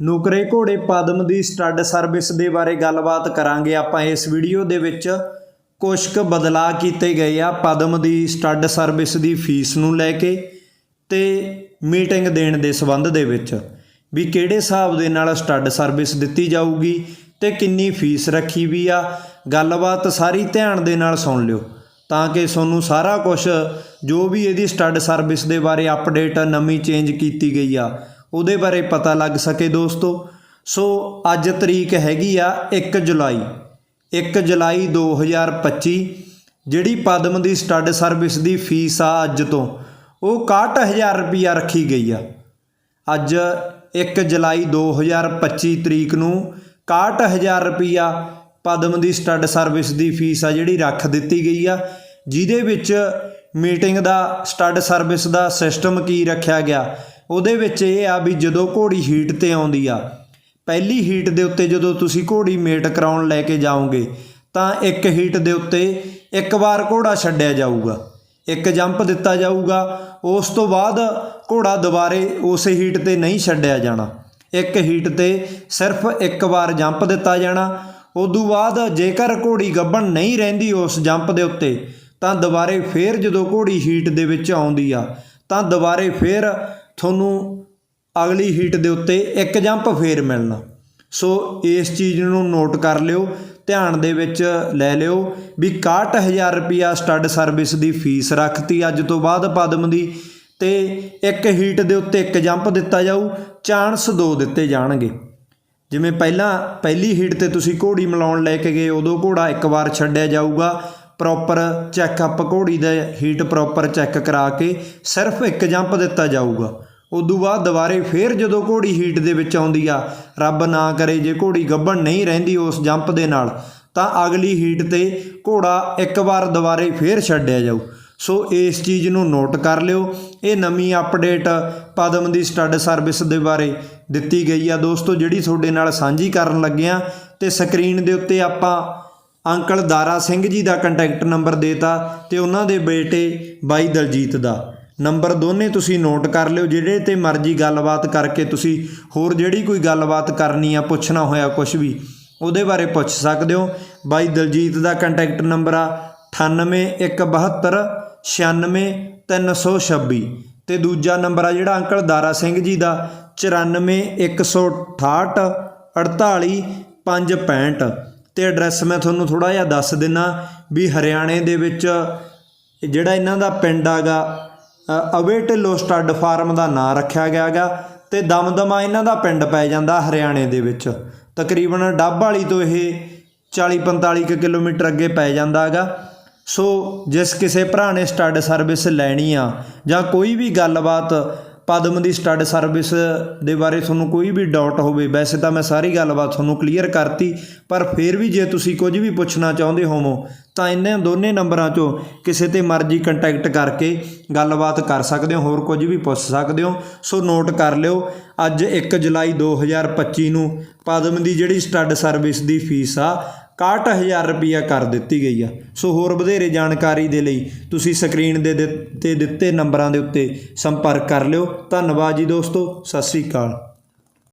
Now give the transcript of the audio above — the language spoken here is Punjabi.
ਨੁਕਰੇ ਘੋੜੇ ਪਦਮ ਦੀ ਸਟੱਡ ਸਰਵਿਸ ਦੇ ਬਾਰੇ ਗੱਲਬਾਤ ਕਰਾਂਗੇ। ਆਪਾਂ ਇਸ ਵੀਡੀਓ ਦੇ ਵਿੱਚ ਕੁਝ ਕੁ ਬਦਲਾਅ ਕੀਤੇ ਗਏ ਆ ਪਦਮ ਦੀ ਸਟੱਡ ਸਰਵਿਸ ਦੀ ਫੀਸ ਨੂੰ ਲੈ ਕੇ ਤੇ ਮੀਟਿੰਗ ਦੇਣ ਦੇ ਸੰਬੰਧ ਦੇ ਵਿੱਚ ਵੀ ਕਿਹੜੇ ਹਿਸਾਬ ਦੇ ਨਾਲ ਸਟੱਡ ਸਰਵਿਸ ਦਿੱਤੀ ਜਾਊਗੀ ਤੇ ਕਿੰਨੀ ਫੀਸ ਰੱਖੀ ਵੀ ਆ। ਗੱਲਬਾਤ ਸਾਰੀ ਧਿਆਨ ਦੇ ਨਾਲ ਸੁਣ ਲਿਓ ਤਾਂ ਕਿ ਤੁਹਾਨੂੰ ਸਾਰਾ ਕੁਝ ਜੋ ਵੀ ਇਹਦੀ ਸਟੱਡ ਸਰਵਿਸ ਦੇ ਬਾਰੇ ਅਪਡੇਟ ਨਵੀਂ ਚੇਂਜ ਕੀਤੀ ਗਈ ਆ ਉਹਦੇ ਬਾਰੇ ਪਤਾ ਲੱਗ ਸਕੇ ਦੋਸਤੋ। ਸੋ ਅੱਜ ਤਰੀਕ ਹੈਗੀ ਆ 1 ਜੁਲਾਈ। 1 ਜੁਲਾਈ 2025 ਜਿਹੜੀ ਪਦਮ ਦੀ ਸਟੱਡ ਸਰਵਿਸ ਦੀ ਫੀਸ ਆ ਅੱਜ ਤੋਂ। ਉਹ 61000 ਰੁਪਿਆ ਰੱਖੀ ਗਈ ਆ। ਅੱਜ 1 ਜੁਲਾਈ 2025 ਤਰੀਕ ਨੂੰ 61000 ਰੁਪਿਆ ਪਦਮ ਦੀ ਸਟੱਡ ਸਰਵਿਸ ਦੀ ਫੀਸ ਆ ਜਿਹੜੀ ਰੱਖ ਦਿੱਤੀ ਗਈ ਆ, ਜਿਹਦੇ ਵਿੱਚ ਮੀਟਿੰਗ ਦਾ, ਸਟੱਡ ਸਰਵਿਸ ਦਾ ਸਿਸਟਮ ਕੀ ਰੱਖਿਆ ਗਿਆ ਉਹਦੇ ਵਿੱਚ ਇਹ ਆ ਵੀ ਜਦੋਂ ਘੋੜੀ ਹੀਟ ਤੇ ਆਉਂਦੀ ਆ, ਪਹਿਲੀ ਹੀਟ ਦੇ ਉੱਤੇ ਜਦੋਂ ਤੁਸੀਂ ਘੋੜੀ ਮੇਟ ਕਰਾਉਣ ਲੈ ਕੇ ਜਾਓਗੇ, ਤਾਂ ਇੱਕ ਹੀਟ ਦੇ ਉੱਤੇ ਇੱਕ ਵਾਰ ਘੋੜਾ ਛੱਡਿਆ ਜਾਊਗਾ, ਇੱਕ ਜੰਪ ਦਿੱਤਾ ਜਾਊਗਾ, ਉਸ ਤੋਂ ਬਾਅਦ ਘੋੜਾ ਦੁਬਾਰੇ ਉਸੇ ਹੀਟ ਤੇ ਨਹੀਂ ਛੱਡਿਆ ਜਾਣਾ। ਇੱਕ ਹੀਟ ਤੇ ਸਿਰਫ ਇੱਕ ਵਾਰ ਜੰਪ ਦਿੱਤਾ ਜਾਣਾ, ਉਦੋਂ ਬਾਅਦ ਜੇਕਰ ਘੋੜੀ ਗੱਭਣ ਨਹੀਂ ਰਹਿੰਦੀ ਉਸ ਜੰਪ ਦੇ ਉੱਤੇ, ਤਾਂ ਦੁਬਾਰੇ ਫੇਰ ਜਦੋਂ ਘੋੜੀ ਹੀਟ ਦੇ ਵਿੱਚ ਆਉਂਦੀ ਆ, ਤਾਂ ਦੁਬਾਰੇ ਫੇਰ ਤੁਹਾਨੂੰ ਅਗਲੀ ਹੀਟ ਦੇ ਉੱਤੇ ਇੱਕ ਜੰਪ ਫੇਰ ਮਿਲਣਾ। ਸੋ ਇਸ ਚੀਜ਼ ਨੂੰ ਨੋਟ ਕਰ ਲਿਓ, ਧਿਆਨ ਦੇ ਵਿੱਚ ਲੈ ਲਿਓ ਵੀ 61000 ਰੁਪਿਆ ਸਟੱਡ ਸਰਵਿਸ ਦੀ ਫੀਸ ਰੱਖਤੀ ਅੱਜ ਤੋਂ ਬਾਅਦ ਪਦਮ ਦੀ ਤੇ ਇੱਕ ਹੀਟ ਦੇ ਉੱਤੇ ਇੱਕ ਜੰਪ ਦਿੱਤਾ ਜਾਊ ਚਾਂਸ ਦੋ ਦਿੱਤੇ ਜਾਣਗੇ। ਜਿਵੇਂ ਪਹਿਲਾਂ, ਪਹਿਲੀ ਹੀਟ ਤੇ ਤੁਸੀਂ ਘੋੜੀ ਮਿਲਾਉਣ ਲੈ ਕੇ ਗਏ, ਉਦੋਂ ਘੋੜਾ ਇੱਕ ਵਾਰ ਛੱਡਿਆ ਜਾਊਗਾ ਪ੍ਰੋਪਰ ਚੈੱਕਅਪ ਘੋੜੀ ਦਾ ਹੀਟ ਪ੍ਰੋਪਰ ਚੈੱਕ ਕਰਾ ਕੇ ਸਿਰਫ ਇੱਕ ਜੰਪ ਦਿੱਤਾ ਜਾਊਗਾ। ਉਦੋਂ ਬਾਅਦ ਦੁਬਾਰੇ ਫੇਰ ਜਦੋਂ ਘੋੜੀ ਹੀਟ ਦੇ ਵਿੱਚ ਆਉਂਦੀ ਆ, ਰੱਬ ਨਾ ਕਰੇ ਜੇ ਘੋੜੀ ਗੱਭਣ ਨਹੀਂ ਰਹਿੰਦੀ ਉਸ ਜੰਪ ਦੇ ਨਾਲ, ਤਾਂ ਅਗਲੀ ਹੀਟ ਤੇ ਘੋੜਾ ਇੱਕ ਵਾਰ ਦੁਬਾਰੇ ਫੇਰ ਛੱਡਿਆ ਜਾਊ। ਸੋ ਇਸ ਚੀਜ਼ ਨੂੰ ਨੋਟ ਕਰ ਲਿਓ। ਇਹ ਨਵੀਂ ਅਪਡੇਟ ਪਦਮ ਦੀ ਸਟੱਡ ਸਰਵਿਸ ਦੇ ਬਾਰੇ ਦਿੱਤੀ ਗਈ ਆ। ਦੋਸਤੋ, ਜਿਹੜੀ ਤੁਹਾਡੇ ਨਾਲ ਸਾਂਝੀ ਕਰਨ ਲੱਗਿਆ ਤੇ ਸਕਰੀਨ ਦੇ ਉੱਤੇ ਆਪਾਂ ਅੰਕਲ ਦਾਰਾ ਸਿੰਘ ਜੀ ਦਾ ਕੰਟੈਕਟ ਨੰਬਰ ਦੇਤਾ ਤੇ ਉਹਨਾਂ ਦੇ ਬੇਟੇ ਬਾਈ ਦਲਜੀਤ ਦਾ। ਨੰਬਰ ਦੋਨੇ ਤੁਸੀਂ ਨੋਟ ਕਰ ਲਿਓ, ਜਿਹੜੇ ਤੇ ਮਰਜ਼ੀ ਗੱਲਬਾਤ ਕਰਕੇ ਤੁਸੀਂ ਹੋਰ ਜਿਹੜੀ ਕੋਈ ਗੱਲਬਾਤ ਕਰਨੀ ਆ, ਪੁੱਛਣਾ ਹੋਇਆ ਕੁਝ ਵੀ, ਉਹਦੇ ਬਾਰੇ ਪੁੱਛ ਸਕਦੇ ਹੋ। ਬਾਈ ਦਲਜੀਤ ਦਾ ਕੰਟੈਕਟ ਨੰਬਰ ਆ 9817 96326 ਤੇ ਦੂਜਾ ਨੰਬਰ ਆ ਜਿਹੜਾ ਅੰਕਲ ਦਾਰਾ ਸਿੰਘ ਜੀ ਦਾ 9416 48565 ਤੇ ਐਡਰੈਸ ਮੈਂ ਤੁਹਾਨੂੰ ਥੋੜਾ ਜਿਹਾ ਦੱਸ ਦਿੰਨਾ ਵੀ ਹਰਿਆਣੇ ਦੇ ਵਿੱਚ ਜਿਹੜਾ ਇਹਨਾਂ ਦਾ ਪਿੰਡ ਆਗਾ ਅਵੇ ਢਿੱਲੋਂ ਸਟੱਡ ਫਾਰਮ ਦਾ ਨਾਂ ਰੱਖਿਆ ਗਿਆ ਗਾ ਤੇ ਦਮਦਮਾ ਇਹਨਾਂ ਦਾ ਪਿੰਡ ਪੈ ਜਾਂਦਾ ਹਰਿਆਣੇ ਦੇ ਵਿੱਚ। ਤਕਰੀਬਨ ਡੱਬ ਵਾਲੀ ਤੋਂ ਇਹ 40 45 ਕੁ ਕਿਲੋਮੀਟਰ ਅੱਗੇ ਪੈ ਜਾਂਦਾ ਹੈਗਾ। ਸੋ ਜਿਸ ਕਿਸੇ ਭਰਾ ਨੇ ਸਟੱਡ ਸਰਵਿਸ ਲੈਣੀ ਆ ਜਾਂ ਕੋਈ ਵੀ ਗੱਲਬਾਤ ਪਦਮ ਦੀ ਸਟੱਡ ਸਰਵਿਸ ਦੇ ਬਾਰੇ ਤੁਹਾਨੂੰ ਕੋਈ ਵੀ ਡਾਊਟ ਹੋਵੇ, ਵੈਸੇ ਤਾਂ ਮੈਂ ਸਾਰੀ ਗੱਲਬਾਤ ਤੁਹਾਨੂੰ ਕਲੀਅਰ ਕਰਤੀ, ਪਰ ਫਿਰ ਵੀ ਜੇ ਤੁਸੀਂ ਕੁਝ ਵੀ ਪੁੱਛਣਾ ਚਾਹੁੰਦੇ ਹੋਵੋ, ਤਾਂ ਇਹਨਾਂ ਦੋਨੇ ਨੰਬਰਾਂ 'ਚੋਂ ਕਿਸੇ ਤੇ ਮਰਜ਼ੀ ਕੰਟੈਕਟ ਕਰਕੇ ਗੱਲਬਾਤ ਕਰ ਸਕਦੇ ਹੋ, ਹੋਰ ਕੁਝ ਵੀ ਪੁੱਛ ਸਕਦੇ ਹੋ, ਸੋ ਨੋਟ ਕਰ ਲਿਓ, ਅੱਜ 1 ਜੁਲਾਈ 2025 ਨੂੰ ਪਦਮ ਦੀ ਜਿਹੜੀ ਸਟੱਡ ਸਰਵਿਸ ਦੀ ਫੀਸ ਆ 61000 ਰੁਪਿਆ ਕਰ ਦਿੱਤੀ ਗਈ ਆ। ਸੋ ਹੋਰ ਵਧੇਰੇ ਜਾਣਕਾਰੀ ਦੇ ਲਈ ਤੁਸੀਂ ਸਕਰੀਨ ਦੇ ਦਿੱਤੇ ਦਿੱਤੇ ਨੰਬਰਾਂ ਦੇ ਉੱਤੇ ਸੰਪਰਕ ਕਰ ਲਿਓ। ਧੰਨਵਾਦ ਜੀ ਦੋਸਤੋ, ਸਤਿ ਸ੍ਰੀ ਅਕਾਲ।